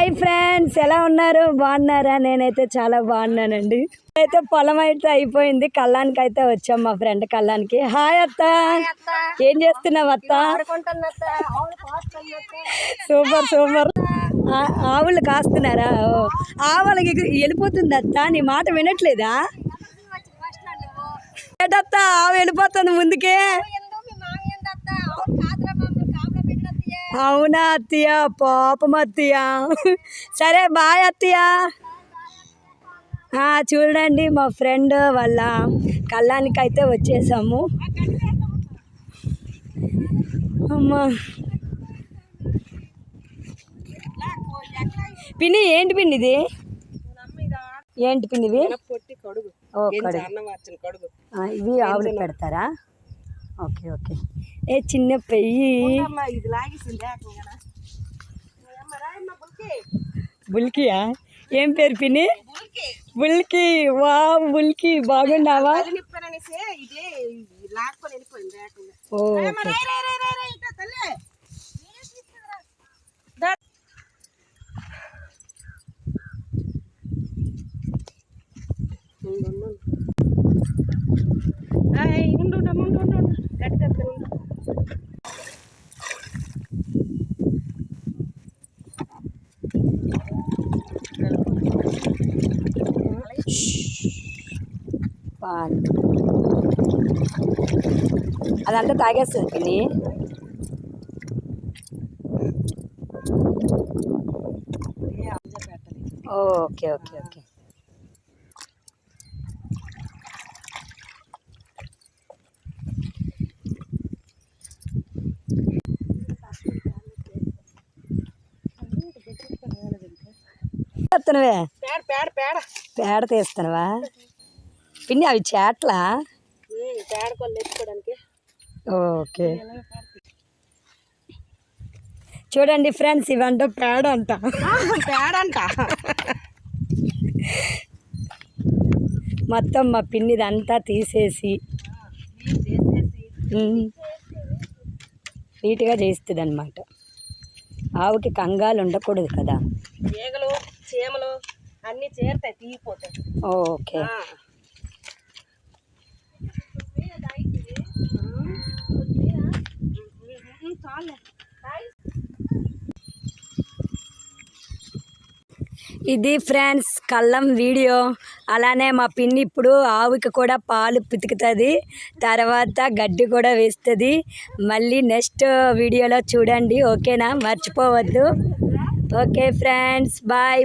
Hi friends ఎలా ఉన్నారు? బాగున్నారా? నేనైతే చాలా బాగున్నానండి. అయితే పొలం అయితే అయిపోయింది. కళ్ళానికి అయితే వచ్చాం మా ఫ్రెండ్ కళ్ళానికి హాయ్ అత్త. ఏం చేస్తున్నావు అత్త? Super super. ఆవులు కాస్తున్నారా? ఓ. ఆవులకి వెళ్ళిపోతుంది అత్త. నీ మాట వినట్లేదా? ఏటత్త ఆవు వెళ్ళిపోతుంది ముందుకే. అవునా అత్తయ్య? పాపం అత్తయ్య. సరే బాయ్ అత్తయ్య. చూడండి మా ఫ్రెండ్ వాళ్ళ కళ్ళానికి అయితే వచ్చేసాము. అమ్మా. పిన్ని ఏంటి పిన్ని ఇది? ఏంటి పిన్ని ఇవి ఇవి ఆవులు పెడతారా? ఓకే ఓకే ఏ చిన్న పెయ్యి అమ్మ ఇది లాగేసింది ఏకంగా బుల్కియా ఏం పేరు పిన్ని బుల్కి వా బుల్కి బాగున్నావా నిప్పారనేసి అదంతా తాగేస్తుంది పిన్ని. Okay okay okay. పేడ తీస్తున్నావా? పిన్ని అవి చేట్లా? ఓకే. చూడండి ఫ్రెండ్స్ ఇవంట పేడ అంట పేడ అంట మొత్తం మా పిన్నిదంతా తీసేసి. నీట్గా చేస్తుంది అనమాట ఆవుకి కంగాలు ఉండకూడదు కదా. ఈగలు చీమలు అన్నీ చేరుతాయి తీగిపోతాయి. ఓకే. ఇది ఫ్రెండ్స్ కళ్ళం వీడియో. అలానే మా పిన్ని ఇప్పుడు ఆవుకి కూడా పాలు పితుకుతుంది. తర్వాత గడ్డి కూడా వేస్తుంది. మళ్ళీ నెక్స్ట్ వీడియోలో చూడండి ఓకేనా? మర్చిపోవద్దు. Okay friends bye.